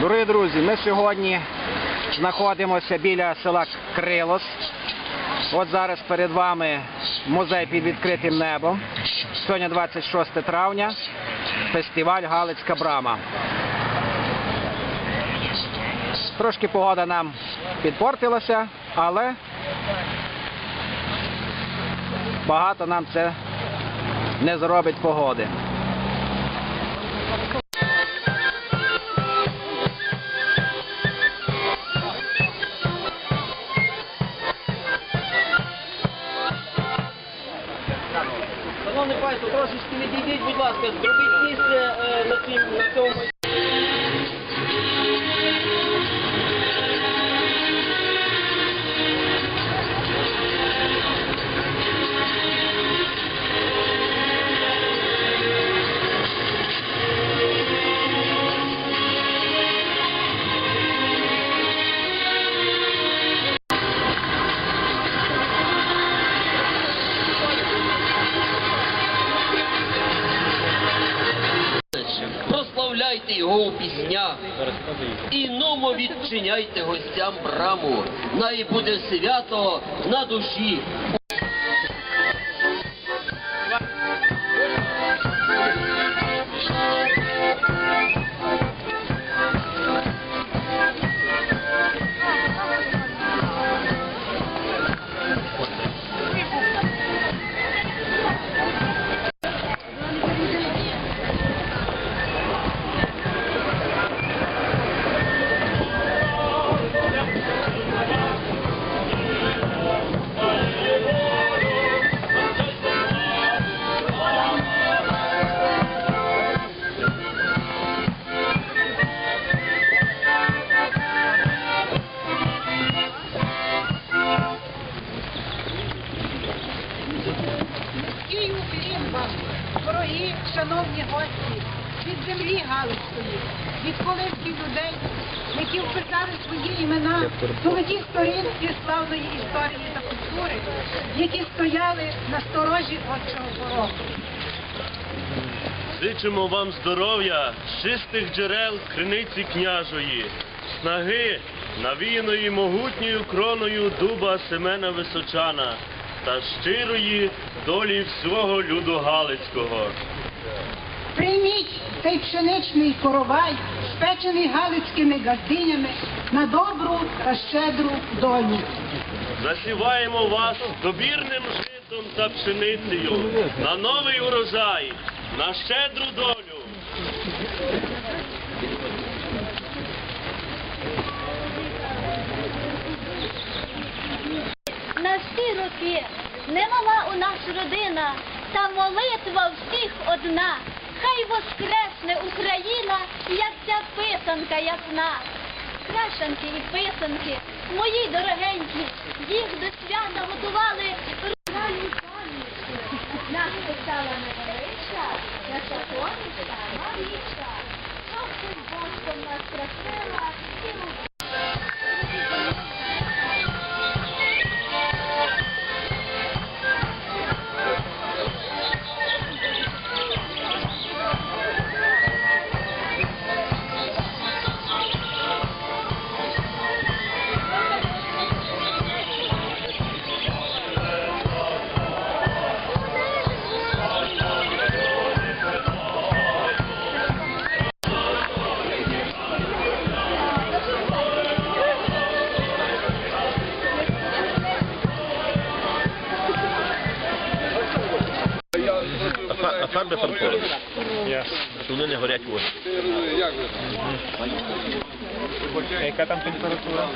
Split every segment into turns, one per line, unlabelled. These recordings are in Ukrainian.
Дорогі друзі, ми сьогодні знаходимося біля села Крилос. От зараз перед вами музей під відкритим небом. Сьогодні 26 травня, фестиваль Галицька брама. Трошки погода нам підпортилася, але багато нам це не зробить погоди.
Шановне панство, трошечки відійдіть, будь ласка, зробіть місце е, на цьому. Відчиняйте гостям браму. Най буде свято на душі.
Отчого.
Зичимо вам здоров'я, з чистих джерел криниці княжої, снаги, навіяної могутньою кроною дуба Семена Височана та щирої долі всього люду Галицького.
Прийміть цей пшеничний коровай, спечений галицькими газдинями на добру та щедру долю.
Засіваємо вас добірним житом та пшеницею на новий урожай, на щедру долю.
На всі роки не мала у нас родина, та молитва всіх одна. Хай воскресне Україна, як ця писанка ясна. Крашанки і писанки, мої дорогенькі, їх до свята готували. Нас стала невеличка, наша сонечка Марічка. Жовтим воском нас красила і
А фарфорові. Що вони не горять в.
Яка там температура?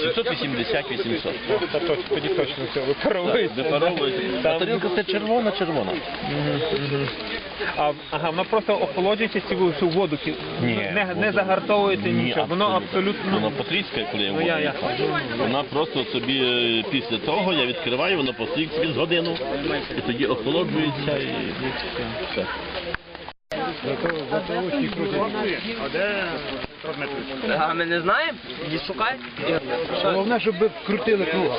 780-800.
Та точно, тоді точно все випаровується.
Випаровують. Тарілка це червона-червона.
А, ага, воно просто охолоджується цю всю воду, кі- не, не загартовується нічого. Воно абсолютно.
Воно потріскає, коли я
Ну, я-
воду.
я-
Вона просто собі е, після того я відкриваю, воно потріскає з годину. І тоді охолоджується і все.
А ми не знаємо? Іди шукай.
Головне, щоб ви крутили круга.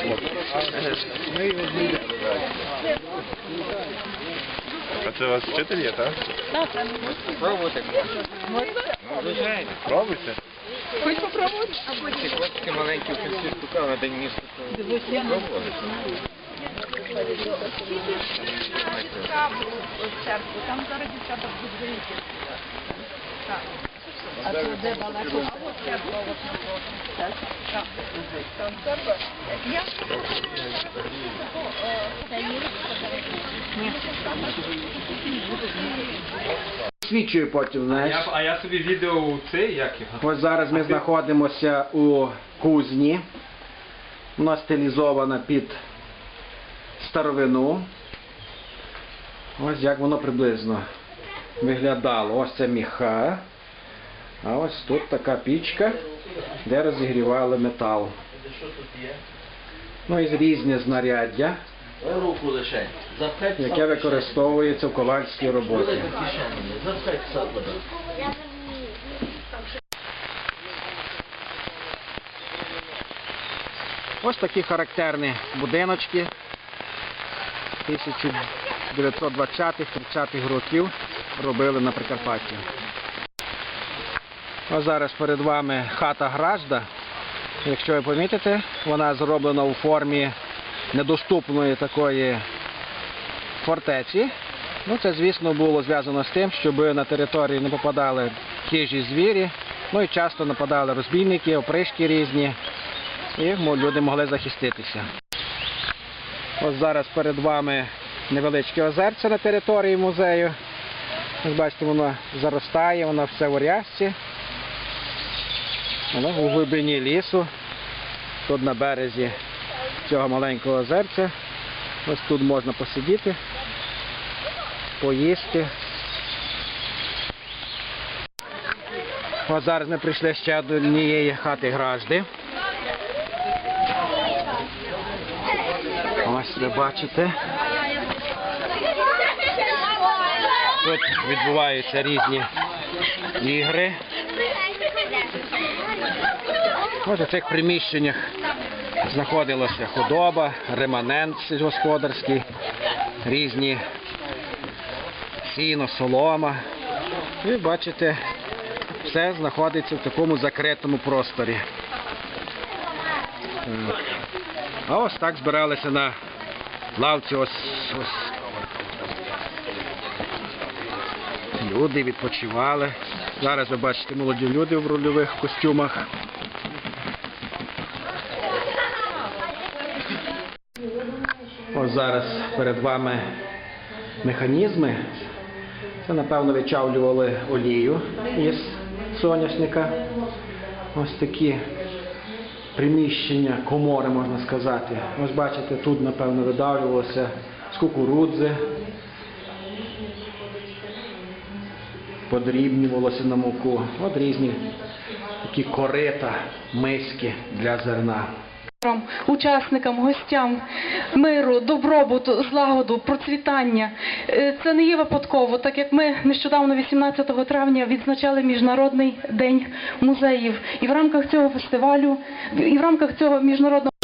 А це у вас вчитель є, так?
Пробуйте.
Пробуйте.
Хоч попробуйте.
Ці хлопці маленькі українські штука на день міста.
Там зараз дівчата будуть заїздити.
Свідчую потім, знаєш.
А я собі відео у цей, як його?
Ось зараз ми знаходимося у кузні. Вона стилізована під старовину. Ось як воно приблизно виглядало. Ось це міха. А ось тут така пічка, де розігрівали метал. Ну і різні знаряддя, яке використовується в ковальській роботі. Ось такі характерні будиночки 1920-30-х років робили на Прикарпатті. Ось зараз перед вами хата Гражда. Якщо ви помітите, вона зроблена у формі недоступної такої фортеці. Ну, це, звісно, було зв'язано з тим, щоб на території не попадали хижі звірі, ну і часто нападали розбійники, опришки різні і люди могли захиститися. Ось зараз перед вами невеличке озерце на території музею. Ось бачите, воно заростає, воно все в рясці. Воно у глибині лісу. Тут на березі цього маленького озерця. Ось тут можна посидіти, поїсти. Ось зараз ми прийшли ще до однієї хати гражди. Ось ви бачите. Тут відбуваються різні ігри. Ось у цих приміщеннях знаходилася худоба, реманент сільськогосподарський, різні сіно, солома. І бачите, все знаходиться в такому закритому просторі. А ось так збиралися на лавці ось, ось. Люди відпочивали. Зараз ви бачите молоді люди в рольових костюмах. Ось зараз перед вами механізми. Це, напевно, вичавлювали олію із соняшника. Ось такі приміщення, комори, можна сказати. Ось бачите, тут, напевно, видавлювалося з кукурудзи, подрібнювалося на муку. От різні такі корита, миски для зерна.
Учасникам, гостям миру, добробуту, злагоду, процвітання. Е, Це не є випадково, так як ми нещодавно, 18 травня, відзначали Міжнародний день музеїв. І в рамках цього фестивалю, і в рамках цього міжнародного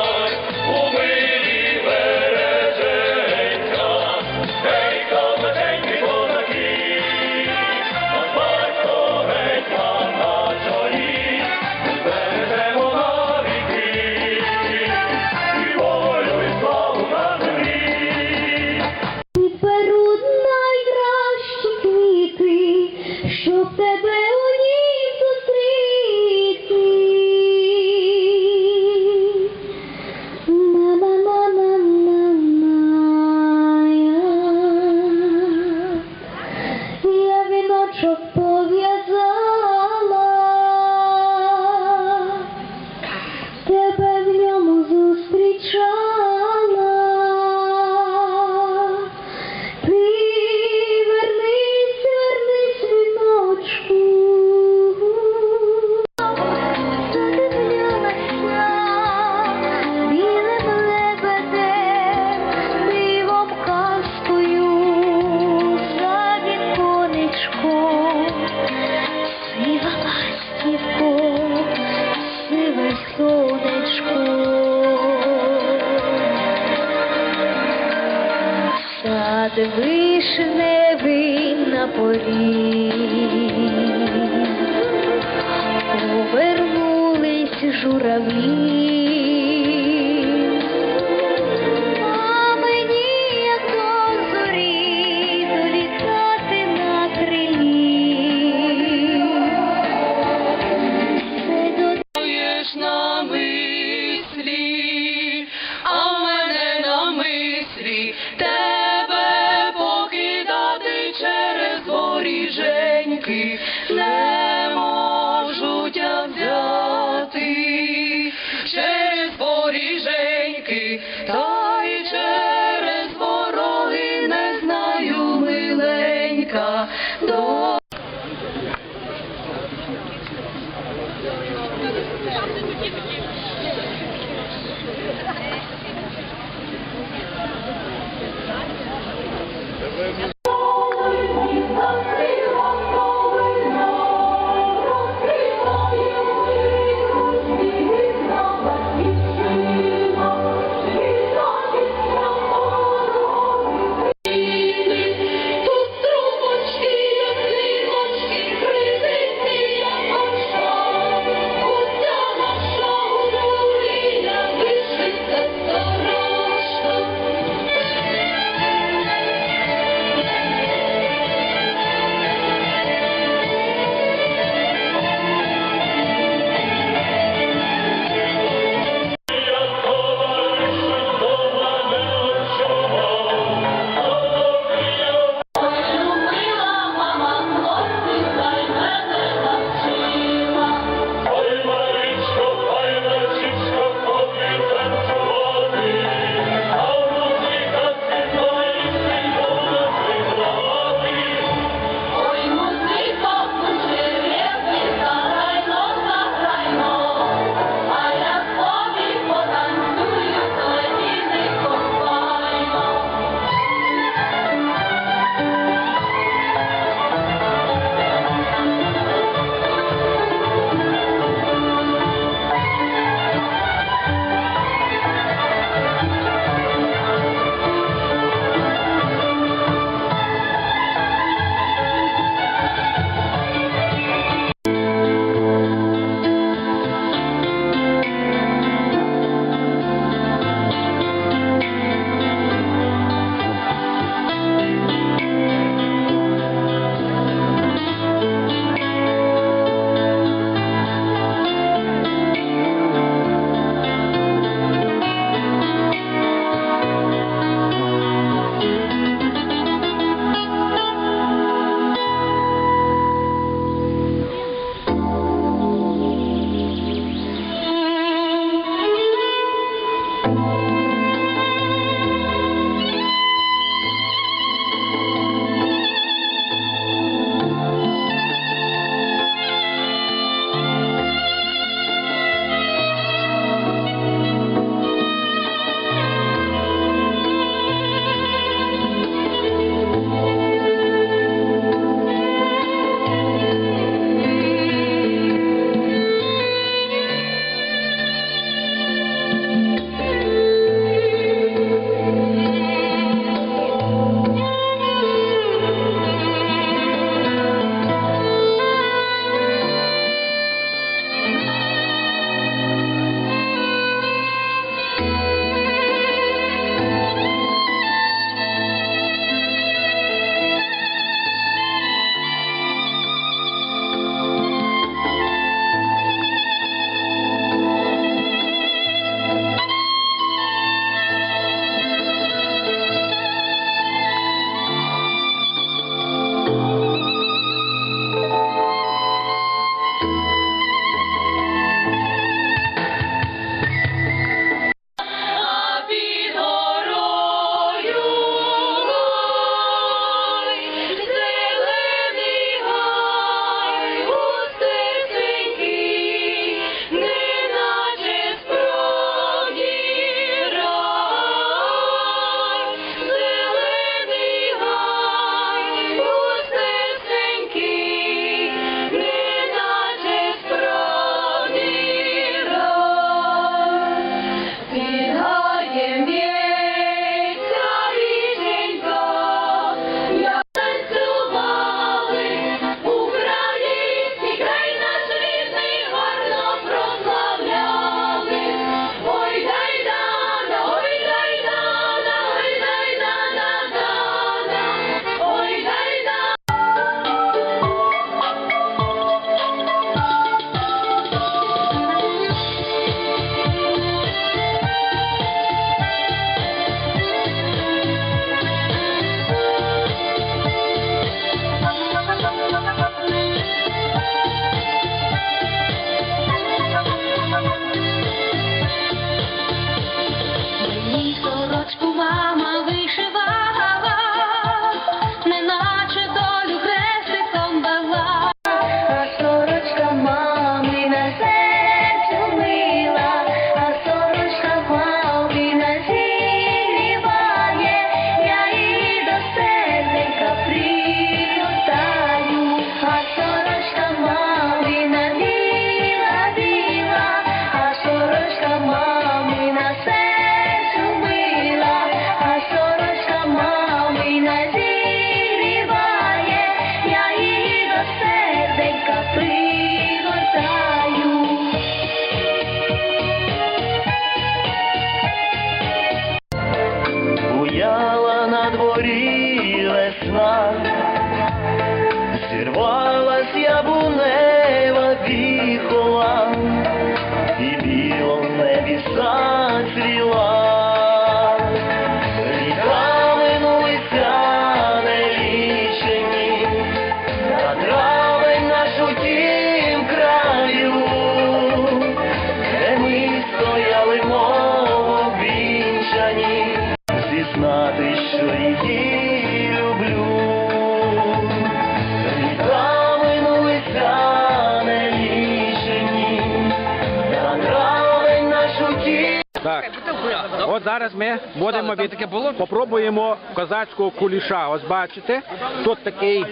От зараз ми будемо від... попробуємо козацького куліша. Ось бачите, тут такий.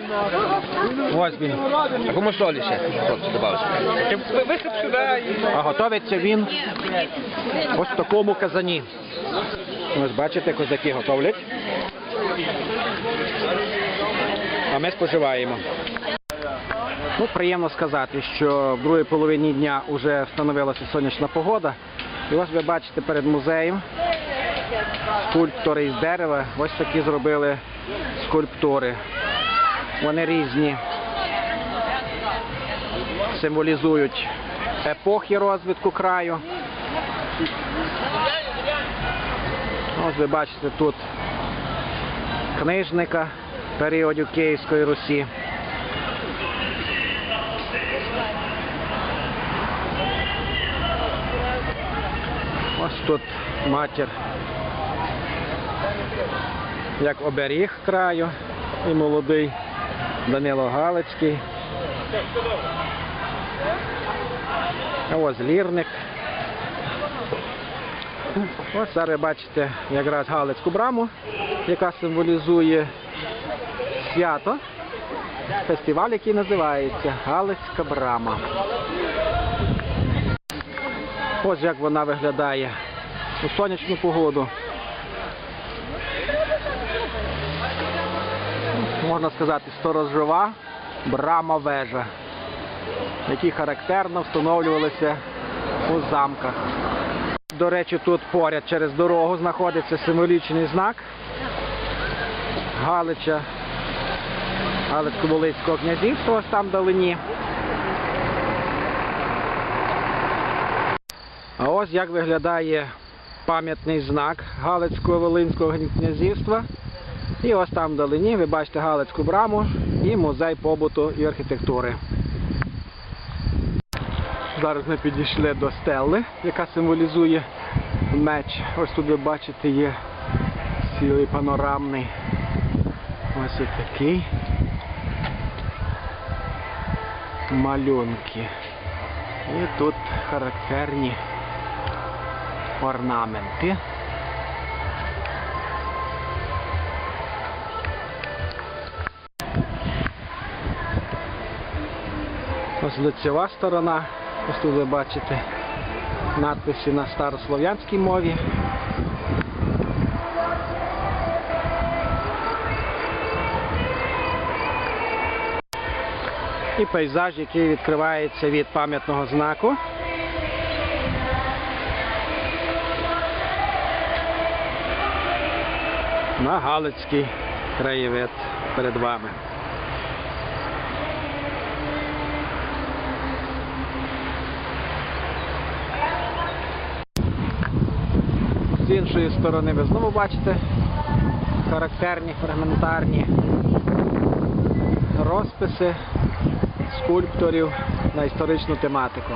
Ось він.
А кому солі ще? Хлопці.
Сюди.
А готовиться він ось в такому казані. Ось бачите, козаки готовлять. А ми споживаємо. Ну, приємно сказати, що в другій половині дня вже встановилася сонячна погода. І ось ви бачите перед музеєм скульптори із дерева. Ось такі зробили скульптури. Вони різні. Символізують епохи розвитку краю. Ось ви бачите тут книжника періодів Київської Русі. Ось тут матір як оберіг краю і молодий Данило Галицький. Ось лірник. Ось зараз бачите якраз Галицьку браму, яка символізує свято. Фестиваль, який називається Галицька брама. Ось як вона виглядає у сонячну погоду. Можна сказати, сторожова брама вежа, які характерно встановлювалися у замках. До речі, тут поряд через дорогу знаходиться символічний знак Галича, Галицько-Волицького князівства, ось там далині. А ось як виглядає пам'ятний знак Галицького-Волинського князівства. І ось там вдалині ви бачите Галицьку браму і музей побуту і архітектури. Зараз ми підійшли до стели, яка символізує меч. Ось тут ви бачите є цілий панорамний. Ось такий. Малюнки. І тут характерні орнаменти. Ось лицева сторона. Ось тут ви бачите надписи на старослов'янській мові. І пейзаж, який відкривається від пам'ятного знаку. На Галицький краєвид перед вами. З іншої сторони ви знову бачите характерні фрагментарні розписи скульпторів на історичну тематику.